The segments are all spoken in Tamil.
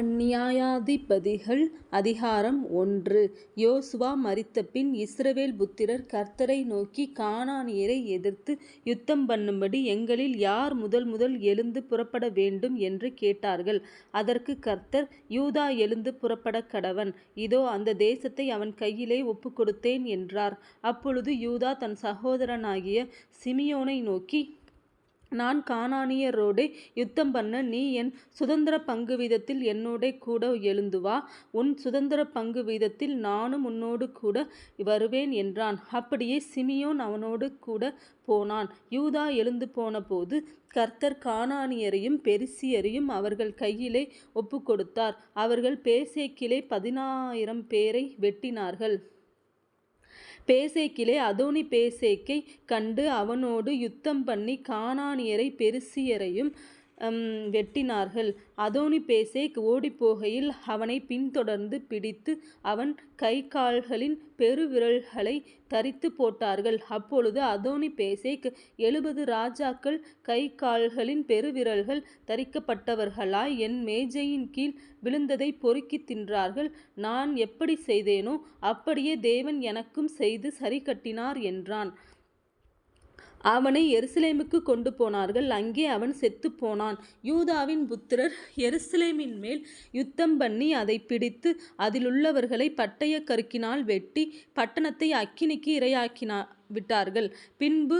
நியாயாதிபதிகள் அதிகாரம் ஒன்று. யோசுவா மரித்தபின் இஸ்ரவேல் புத்திரர் கர்த்தரை நோக்கி கானானியரை எதிர்த்து யுத்தம் பண்ணும்படி எங்களில் யார் முதல் முதல் எழுந்து புறப்பட வேண்டும் என்று கேட்டார்கள். அதற்கு கர்த்தர் யூதா எழுந்து புறப்பட கடவன் இதோ அந்த தேசத்தை அவன் கையிலே ஒப்புக்கொடுத்தேன் என்றார். அப்பொழுது யூதா தன் சகோதரனாகிய சிமியோனை நோக்கி நான் காணாணியரோட யுத்தம் பண்ண நீ என் சுதந்திர பங்கு வீதத்தில் என்னோட கூட எழுந்து வா. உன் சுதந்திர பங்கு வீதத்தில் நானும் உன்னோடு கூட வருவேன் என்றான். அப்படியே சிமியோன் அவனோடு கூட போனான். யூதா எழுந்து போனபோது கர்த்தர் கானானியரையும் பெரிசியரையும் அவர்கள் கையிலே ஒப்புக்கொடுத்தார். அவர்கள் பேசேக்கிலே பதினாயிரம் பேரை வெட்டினார்கள். பேசேக்கிலே அதோனி பேசேக்கை கண்டு அவனோடு யுத்தம் பண்ணி கானானியரை பெரிசியரையும் வெட்டினார்கள். அதோனி பேசேக் ஓடிப்போகையில் அவனை பின்தொடர்ந்து பிடித்து அவன் கை கால்களின் பெருவிரல்களை தரித்துப் போட்டார்கள். அப்பொழுது அதோனி பேசேக் எழுபது ராஜாக்கள் கை கால்களின் பெருவிரல்கள் தரிக்கப்பட்டவர்களாய் என் மேஜையின் கீழ் விழுந்ததை பொறுக்கித் தின்றார்கள். நான் எப்படி செய்தேனோ அப்படியே தேவன் எனக்கும் செய்து சரிக்கட்டினார் என்றான். அவனை எருசலேமுக்கு கொண்டு போனார்கள் அங்கே அவன் செத்துப்போனான். யூதாவின் புத்திரர் எருசலேமின் மேல் யுத்தம் பண்ணி அதை பிடித்து அதிலுள்ளவர்களை பட்டய கருக்கினால் வெட்டி பட்டணத்தை அக்கினிக்கு இரையாக்கினா விட்டார்கள் பின்பு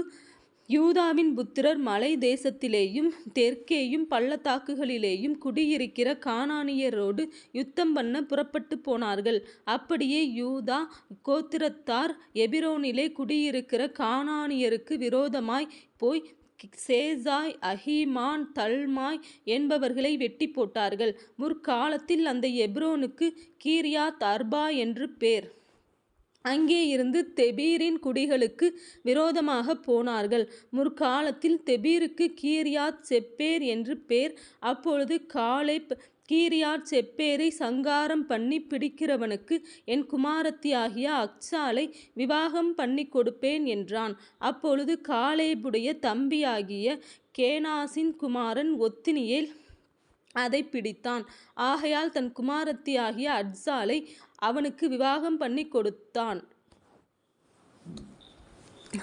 யூதாவின் புத்திரர் மலை தேசத்திலேயும் தெற்கேயும் பள்ளத்தாக்குகளிலேயும் குடியிருக்கிற கானானியரோடு யுத்தம் பண்ண புறப்பட்டுப் போனார்கள். அப்படியே யூதா கோத்திரத்தார் எபிரோனிலே குடியிருக்கிற கானானியருக்கு விரோதமாய் போய் சேசாய் அஹிமான் தல்மாய் என்பவர்களை வெட்டிப் போட்டார்கள். முற்காலத்தில் அந்த எப்ரோனுக்கு கீரியாத் அர்பா என்று பேர். அங்கே இருந்து தெபீரின் குடிகளுக்கு விரோதமாகப் போனார்கள். முற்காலத்தில் தெபீருக்கு கீரியாத் செப்பேர் என்று பேர். அப்பொழுது காலேப் சங்காரம் பண்ணி பிடிக்கிறவனுக்கு என் குமாரத்தியாகிய அக்சாலை விவாகம் பண்ணிக்கொடுப்பேன் என்றான். அப்பொழுது காலேபுடைய தம்பியாகிய கேனாசின் குமாரன் ஒத்தினியேல் அதை பிடித்தான். ஆகையால் தன் குமாரத்தியாகிய அட்சாலை அவனுக்கு விவாகம் பண்ணி கொடுத்தான்.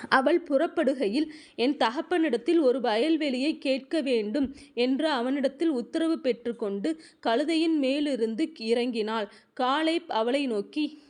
அவள் புறப்படுகையில் என் தகப்பனிடத்தில் ஒரு வயல்வெளியைக் கேட்கவேண்டும் என்று அவனிடத்தில் உத்தரவு பெற்றுக்கொண்டு கழுதையின் மேலிருந்து இறங்கினாள். காலை அவளை நோக்கி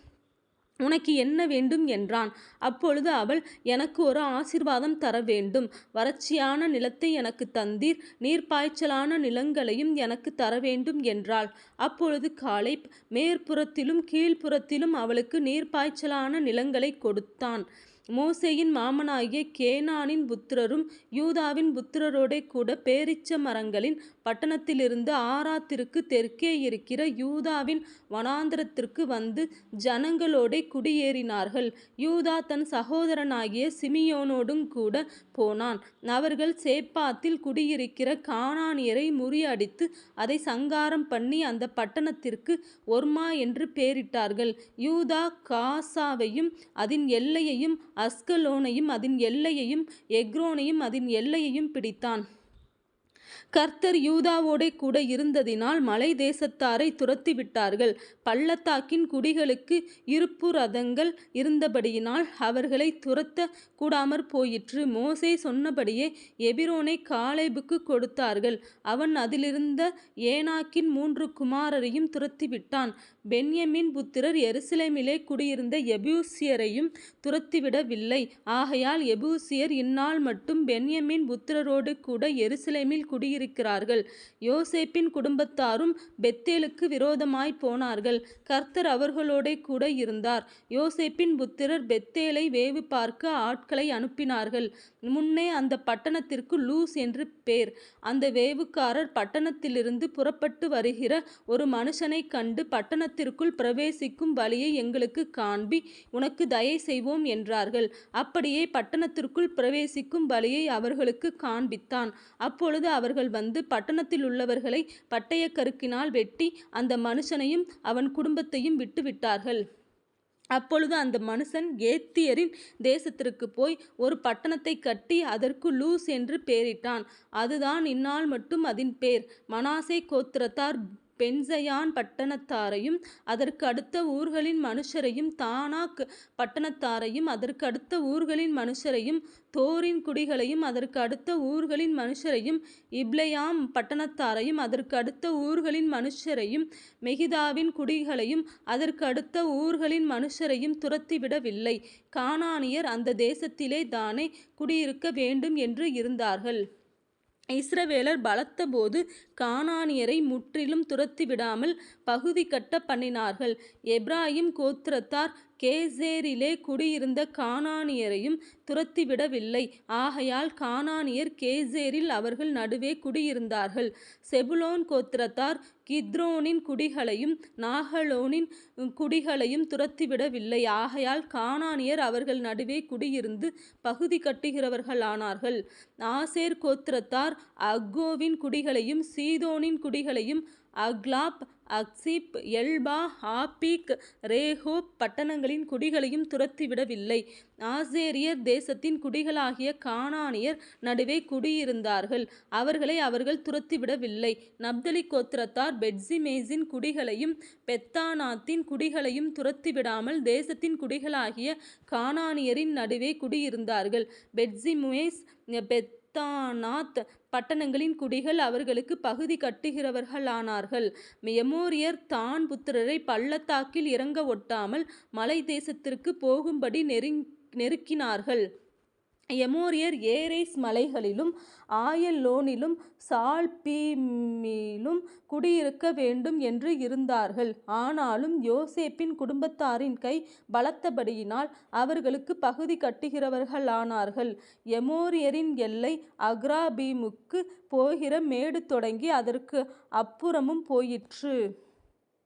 உனக்கு என்ன வேண்டும்? என்றான். அப்பொழுது அவள் எனக்கு ஒரு ஆசீர்வாதம் தரவேண்டும். வறட்சியான நிலத்தை எனக்குத் தந்தீர் நீர்ப்பாய்ச்சலான நிலங்களையும் எனக்கு தர வேண்டும் என்றாள். அப்பொழுது காலை மேற்புறத்திலும் கீழ்ப்புறத்திலும் அவளுக்கு நீர்ப்பாய்ச்சலான நிலங்களை கொடுத்தான். மோசேயின் மாமனாகிய கேனானின் புத்திரரும் யூதாவின் புத்திரரோடே கூட பேரிச்ச மரங்களின் பட்டணத்திலிருந்து ஆறாத்திற்கு தெற்கே இருக்கிற யூதாவின் வனாந்திரத்திற்கு வந்து ஜனங்களோடே குடியேறினார்கள். யூதா தன் சகோதரனாகிய சிமியோனோடும் கூட போனான். அவர்கள் சேப்பாத்தில் குடியிருக்கிற கானானியரை முறியடித்து அதை சங்காரம் பண்ணி அந்த பட்டணத்திற்கு ஒர்மா என்று பேரிட்டார்கள். யூதா காசாவையும் அதன் எல்லையையும் அஸ்கலோனையும் அதன் எல்லையையும் எக்ரோனையும் அதன் எல்லையையும் பிடித்தான். கர்த்தர் யூதாவோடே கூட இருந்ததினால் மலை தேசத்தாரை துரத்தி துரத்திவிட்டார்கள். பள்ளத்தாக்கின் குடிகளுக்கு இருப்பு ரதங்கள் இருந்தபடியினால் அவர்களை துரத்த கூடாமற் போயிற்று மோசே சொன்னபடியே எபிரோனை காலேபுக்கு கொடுத்தார்கள். அவன் அதிலிருந்த ஏனாக்கின் மூன்று குமாரரையும் துரத்திவிட்டான். பென்யமின் புத்திரர் எருசலேமிலே குடியிருந்த எபூசியரையும் துரத்திவிடவில்லை. ஆகையால் எபூசியர் இந்நாள் மட்டும் பென்யமின் புத்திரரோடு கூட எருசலேமில் குடியிருக்கிறார்கள். யோசேப்பின் குடும்பத்தாரும் பெத்தேலுக்கு விரோதமாய் போனார்கள். கர்த்தர் அவர்களோட கூட இருந்தார். யோசேப்பின் புத்திரர் பெத்தேலை வேவு பார்க்க ஆட்களை அனுப்பினார்கள். முன்னே அந்த பட்டணத்திற்கு லூஸ் என்று பேர். அந்த வேவுக்காரர் பட்டணத்திலிருந்து புறப்பட்டு வருகிற ஒரு மனுஷனை கண்டு பட்டணத்திற்குள் பிரவேசிக்கும் வழியை எங்களுக்கு காண்பி உனக்கு தயை செய்வோம் என்றார்கள். அப்படியே பட்டணத்திற்குள் பிரவேசிக்கும் வழியை அவர்களுக்கு காண்பித்தான். அப்பொழுது அவர்கள் வந்து பட்டணத்தில் உள்ளவர்களை பட்டயக்கருக்கினால் வெட்டி அந்த மனுஷனையும் அவன் குடும்பத்தையும் விட்டுவிட்டார்கள். அப்பொழுது அந்த மனுஷன் கேத்தியரின் தேசத்திற்கு போய் ஒரு பட்டணத்தை கட்டி அதற்கு லூஸ் என்று பெயரிட்டான் அதுதான் இந்நாள் மட்டும் அதன் பேர். மனாசே கோத்திரத்தார் பென்சையான் பட்டணத்தாரையும் அதற்கு அடுத்த ஊர்களின் மனுஷரையும் தானாக் பட்டணத்தாரையும் அதற்கு அடுத்த ஊர்களின் மனுஷரையும் தோரின் குடிகளையும் அதற்கு அடுத்த ஊர்களின் மனுஷரையும் இப்லையாம் பட்டணத்தாரையும் அதற்கு அடுத்த ஊர்களின் மனுஷரையும் மெகிதாவின் குடிகளையும் அதற்கு அடுத்த ஊர்களின் மனுஷரையும் துரத்திவிடவில்லை. கானானியர் அந்த தேசத்திலே தானே குடியிருக்க வேண்டும் என்று இருந்தார்கள். இஸ்ரவேலர் பலத்தபோது கானானியரை முற்றிலும் துரத்திவிடாமல் பகுதி கட்ட பண்ணினார்கள். எப்ராயிம் கோத்திரத்தார் கேசேரிலே குடியிருந்த கானானியரையும் துரத்திவிடவில்லை ஆகையால் கானானியர் கேசேரில் அவர்கள் நடுவே குடியிருந்தார்கள். செபுலோன் கோத்திரத்தார் கித்ரோனின் குடிகளையும் நாகலோனின் குடிகளையும் துரத்திவிடவில்லை ஆகையால் கானானியர் அவர்கள் நடுவே குடியிருந்து பகுதி கட்டுகிறவர்களானார்கள். ஆசேர் கோத்திரத்தார் அக்கோவின் குடிகளையும் சீ சீதோனின் குடிகளையும் அக்லாப் அக்சிப் எல்பா ஆப்பீக் ரேஹோப் பட்டணங்களின் குடிகளையும் துரத்திவிடவில்லை. ஆசேரியர் தேசத்தின் குடிகளாகிய கானானியர் நடுவே குடியிருந்தார்கள். அவர்களை அவர்கள் துரத்திவிடவில்லை. நப்தலி கோத்திரத்தார் பெட்சிமேசின் குடிகளையும் பெத்தானாத்தின் குடிகளையும் துரத்திவிடாமல் தேசத்தின் குடிகளாகிய கானானியரின் நடுவே குடியிருந்தார்கள். பெட்சிமேஸ் பெத் பெத்தானாத் பட்டணங்களின் குடிகள் அவர்களுக்கு பகுதி கட்டுகிறவர்களானார்கள். மெமோரியர் தான் புத்திரரை பள்ளத்தாக்கில் இறங்க ஒட்டாமல் மலை தேசத்திற்கு போகும்படி நெருங் நெருக்கினார்கள். எமோரியர் ஏரேஸ் மலைகளிலும் ஆயலோனிலும் சால்பீமிலும் குடியிருக்க வேண்டும் என்று இருந்தார்கள். ஆனாலும் யோசேப்பின் குடும்பத்தாரின் கை பலத்தபடியினால் அவர்களுக்கு பகுதி கட்டுகிறவர்களானார்கள். எமோரியரின் எல்லை அக்ராபீமுக்கு போகிற மேடு தொடங்கி அதற்கு அப்புறமும் போயிற்று.